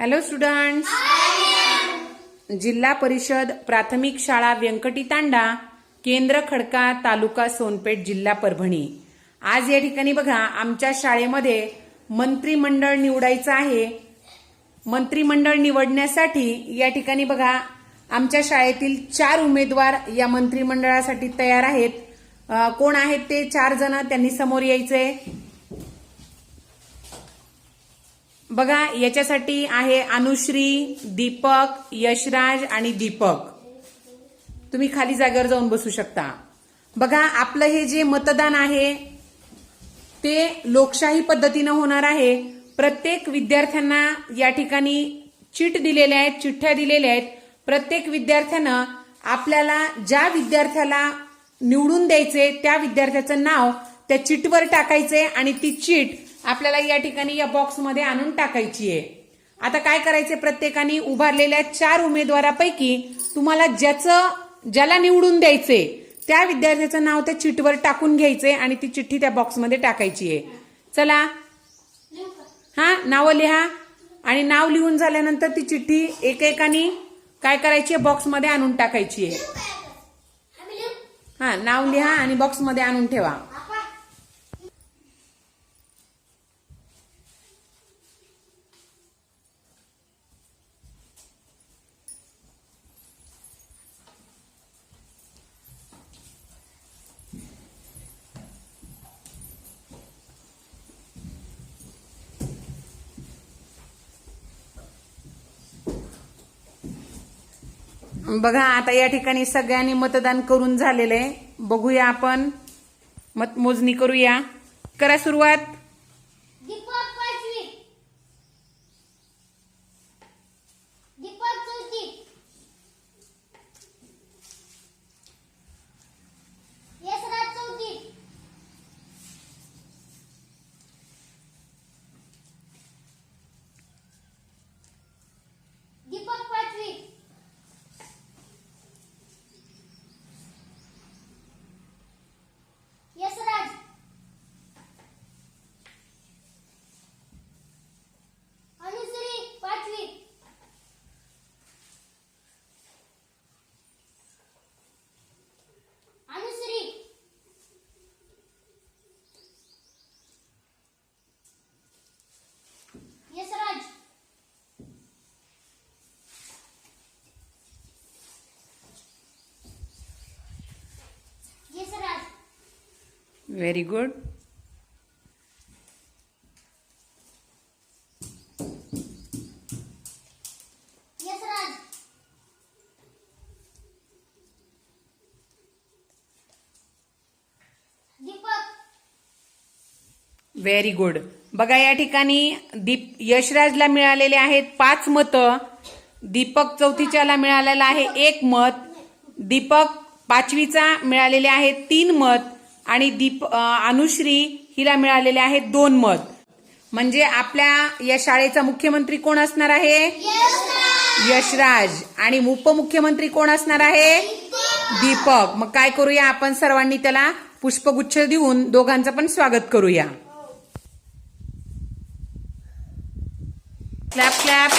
Hello students जिल्हा परिषद प्राथमिक शाळा व्यंकटी तांडा केंद्र खडका तालुका सोनपेठ जिल्हा परभणी. आज या ठिकाणी बघा आमच्या शाळेमध्ये मंत्रिमंडळ निवडायचं आहे. मंत्रिमंडळ निवडण्यासाठी या ठिकाणी बघा आमच्या शाळेतील चार उमेदवार या मंत्रिमंडळासाठी तयार आहेत. कोण आहेत ते? चार जण त्यांनी समोर यायचंय बघा याच्यासाठी आहे अनुश्री दीपक यशराज आणि दीपक. तुम्ही खाली जागेवर जाऊन बसू शकता. बघा आपलं हे जे मतदान आहे ते लोकशाही पद्धतीनं होणार आहे. प्रत्येक विद्यार्थ्यांना या ठिकाणी चिट दिलेल्या आहेत चिठ्ठ्या दिलेल्या आहेत. प्रत्येक विद्यार्थ्यानं आपल्याला ज्या विद्यार्थ्याला निवडून द्यायचे त्या विद्यार्थ्याचं नाव त्या चिटवर टाकायचे आणि ती चिट आपल्याला या ठिकाणी या बॉक्समध्ये आणून टाकायची आहे. आता काय करायचे प्रत्येकाने उभारलेल्या चार उमेदवारापैकी तुम्हाला ज्याचं ज्याला निवडून द्यायचे त्या विद्यार्थ्याचं नाव त्या चिठीवर टाकून घ्यायचे आणि ती चिठ्ठी त्या बॉक्समध्ये टाकायची आहे. चला. हा नावं लिहा. आणि नाव लिहून झाल्यानंतर ती चिठ्ठी एकेकानी काय करायची आहे? बॉक्समध्ये आणून टाकायची आहे. हा नाव लिहा आणि बॉक्समध्ये आणून ठेवा. बघा आता या ठिकाणी सगळ्यांनी मतदान करून झालेलं आहे. बघूया आपण. मतमोजणी करूया. करा सुरुवात दीपक पाचवी दीपक चौथी यशराज चौथी दीपक पाचवी यशराज अनुश्री पाचवी Anushri Yashraj Yashraj very good Yashraj Deepak very good बघा या ठिकाणी दीप यशराजला मिळालेले आहेत पाच मतं. दीपक चौथीच्याला मिळालेलं आहे एक मत. दीपक पाचवीचा मिळालेले आहेत तीन मत. आणि दीप अनुश्री हिला मिळालेले आहेत दोन मत. म्हणजे आपल्या या शाळेचा मुख्यमंत्री कोण असणार आहे? यशराज. आणि उपमुख्यमंत्री कोण असणार आहे? दीपक. मग काय करूया आपण सर्वांनी त्याला? पुष्पगुच्छ देऊन दोघांचं पण स्वागत करूया. Clap clap.